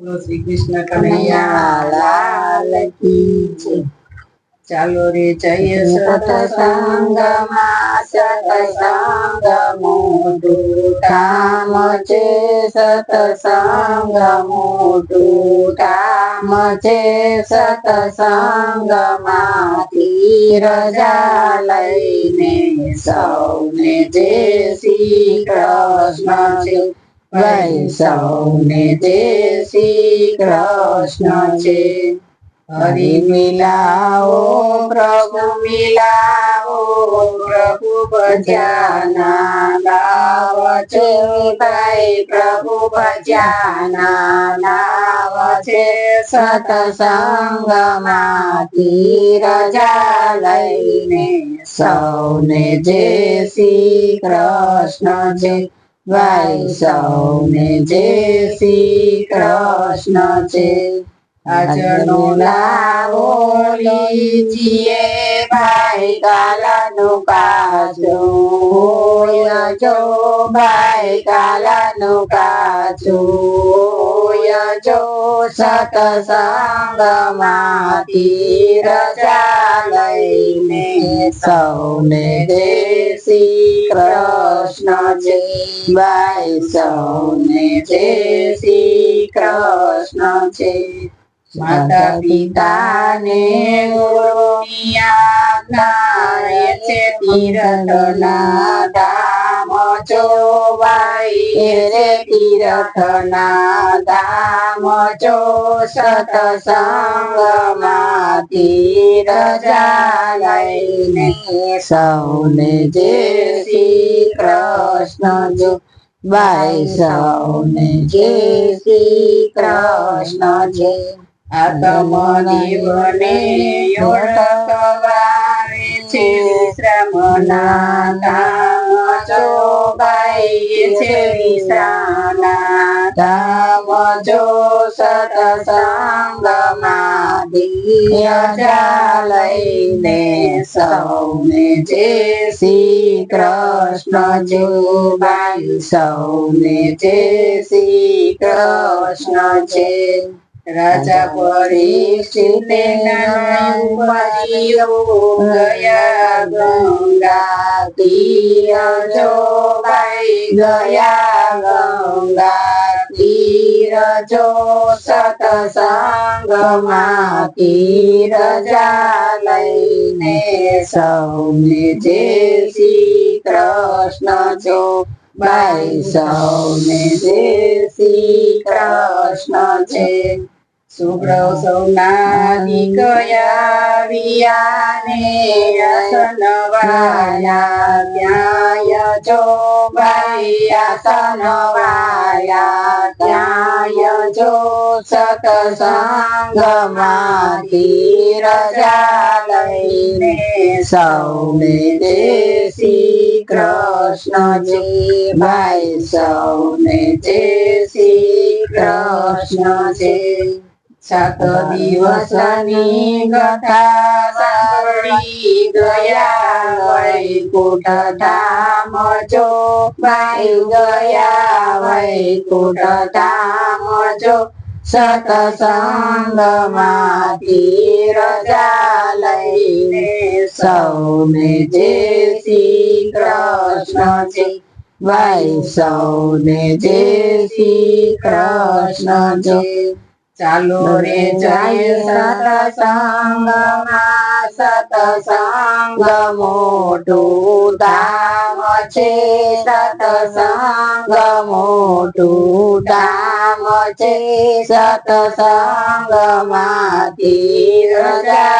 શ્રી કૃષ્ણ કનૈયા લાલ કી જય. ચાલો રે જય સતસંગમાં સતસંગ મોટું કામ છે સતસંગ મોટું કામ છે સતસંગમાંથી રજા લઈને સૌને જે શ્રી કૃષ્ણ છે વૈસવને જય શ્રી કૃષ્ણ છે હરિ મિલાવો પ્રભુ મિલાવો પ્રભુ ભજાના નાવ છે ભાઈ પ્રભુ ભજાના નાવ છે સતસંગમાંથી રજા લઈને સૌને જે શ્રી કૃષ્ણ છે ભાઈ સૌને જય શ્રી કૃષ્ણ છે આજનો લાવો લીજીએ, ભાઈ કાલાનું કાચું જો ભાઈ કાલાનો કાચું રજા લઈને સૌને જય શ્રી કૃષ્ણ જય ભાઈ સૌને જય શ્રી કૃષ્ણ છે માતા પિતાને ગુરુની આજ્ઞા છે તીર્થના ધામ જો ભાઈ એ રે તીર્થના ધામ જો સતસંગમાંથી રજા લઈને સૌને જે શ્રી કૃષ્ણ જો બાય સૌને જે શ્રી કૃષ્ણ જે આત્મનિવને જીવને છે શ્રમના છે વિશ્રાના ધામ જો લઈને સૌને જે શ્રી કૃષ્ણ જો બાઈ સૌને જે શ્રી કૃષ્ણ છે રાજા પરીક્ષિતે ગયા ગંગા તીર જો ભાઈ ગયા ગંગા તીર જો સતસંગમાં તીરજા લઈને સૌને જે શ્રી કૃષ્ણ જો બાઈ સૌને જે શ્રી કૃષ્ણ છે સુગ્રવ સૌના દીકયા વિયાને આસન વાયા ત્યાય જો ભાઈ આસન વાયા ત્યાય જો સતસંગમાંથી રજા લઈને સૌને જય શ્રી કૃષ્ણજી ભાઈ સૌને જય શ્રી કૃષ્ણ છે સાત દિવસની કથા સાંભળી ગયા વૈકુંઠ ધામ જો ભાઈ ગયા વૈકુંઠ ધામ જો સતસંગમાંથી રજા લઈને સૌને જે શ્રી કૃષ્ણ છે ભાઈ સૌને જે શ્રી કૃષ્ણ છે ચાલો રે જય સતસંગમાં સતસંગ મોટું ધામ છે સતસંગ મોટું ધામ છે સતસંગમાંથી રજા લઈને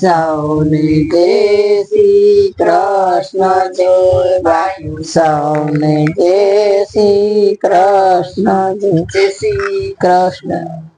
સૌને જય શ્રી કૃષ્ણ જય વાયુ. સૌને જય શ્રી કૃષ્ણ જય શ્રી કૃષ્ણ.